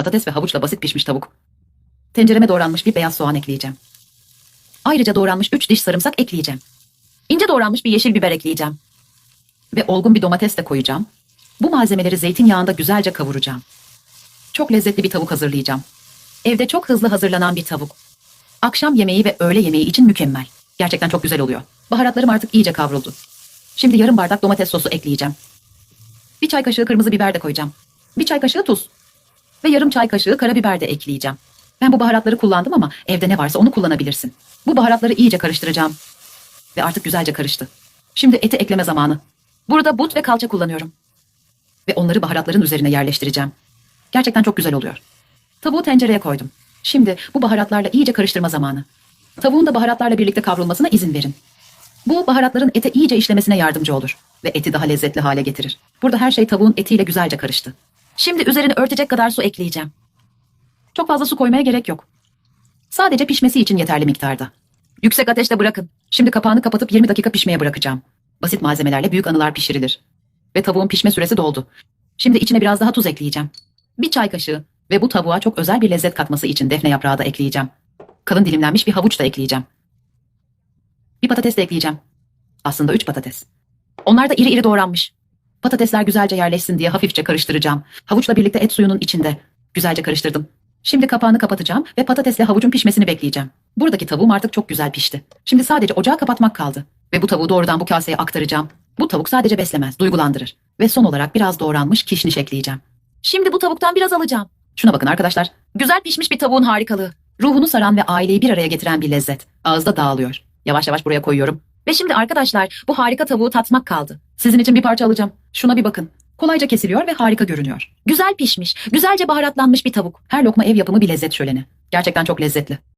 Patates ve havuçla basit pişmiş tavuk. Tencereme doğranmış bir beyaz soğan ekleyeceğim. Ayrıca doğranmış 3 diş sarımsak ekleyeceğim. İnce doğranmış bir yeşil biber ekleyeceğim. Ve olgun bir domates de koyacağım. Bu malzemeleri zeytinyağında güzelce kavuracağım. Çok lezzetli bir tavuk hazırlayacağım. Evde çok hızlı hazırlanan bir tavuk. Akşam yemeği ve öğle yemeği için mükemmel. Gerçekten çok güzel oluyor. Baharatlarım artık iyice kavruldu. Şimdi yarım bardak domates sosu ekleyeceğim. Bir çay kaşığı kırmızı biber de koyacağım. Bir çay kaşığı tuz. Ve yarım çay kaşığı karabiber de ekleyeceğim. Ben bu baharatları kullandım ama evde ne varsa onu kullanabilirsin. Bu baharatları iyice karıştıracağım. Ve artık güzelce karıştı. Şimdi eti ekleme zamanı. Burada but ve kalça kullanıyorum. Ve onları baharatların üzerine yerleştireceğim. Gerçekten çok güzel oluyor. Tavuğu tencereye koydum. Şimdi bu baharatlarla iyice karıştırma zamanı. Tavuğun da baharatlarla birlikte kavrulmasına izin verin. Bu baharatların ete iyice işlemesine yardımcı olur ve eti daha lezzetli hale getirir. Burada her şey tavuğun etiyle güzelce karıştı. Şimdi üzerini örtecek kadar su ekleyeceğim. Çok fazla su koymaya gerek yok. Sadece pişmesi için yeterli miktarda. Yüksek ateşte bırakın. Şimdi kapağını kapatıp 20 dakika pişmeye bırakacağım. Basit malzemelerle büyük anılar pişirilir. Ve tavuğun pişme süresi doldu. Şimdi içine biraz daha tuz ekleyeceğim. Bir çay kaşığı ve bu tavuğa çok özel bir lezzet katması için defne yaprağı da ekleyeceğim. Kalın dilimlenmiş bir havuç da ekleyeceğim. Bir patates de ekleyeceğim. Aslında üç patates. Onlar da iri iri doğranmış. Patatesler güzelce yerleşsin diye hafifçe karıştıracağım. Havuçla birlikte et suyunun içinde. Güzelce karıştırdım. Şimdi kapağını kapatacağım ve patatesle havucun pişmesini bekleyeceğim. Buradaki tavuğum artık çok güzel pişti. Şimdi sadece ocağı kapatmak kaldı. Ve bu tavuğu doğrudan bu kaseye aktaracağım. Bu tavuk sadece beslemez, duygulandırır. Ve son olarak biraz doğranmış kişniş ekleyeceğim. Şimdi bu tavuktan biraz alacağım. Şuna bakın arkadaşlar. Güzel pişmiş bir tavuğun harikalığı. Ruhunu saran ve aileyi bir araya getiren bir lezzet. Ağızda dağılıyor. Yavaş yavaş buraya koyuyorum. Ve şimdi arkadaşlar bu harika tavuğu tatmak kaldı. Sizin için bir parça alacağım. Şuna bir bakın. Kolayca kesiliyor ve harika görünüyor. Güzel pişmiş, güzelce baharatlanmış bir tavuk. Her lokma ev yapımı bir lezzet şöleni. Gerçekten çok lezzetli.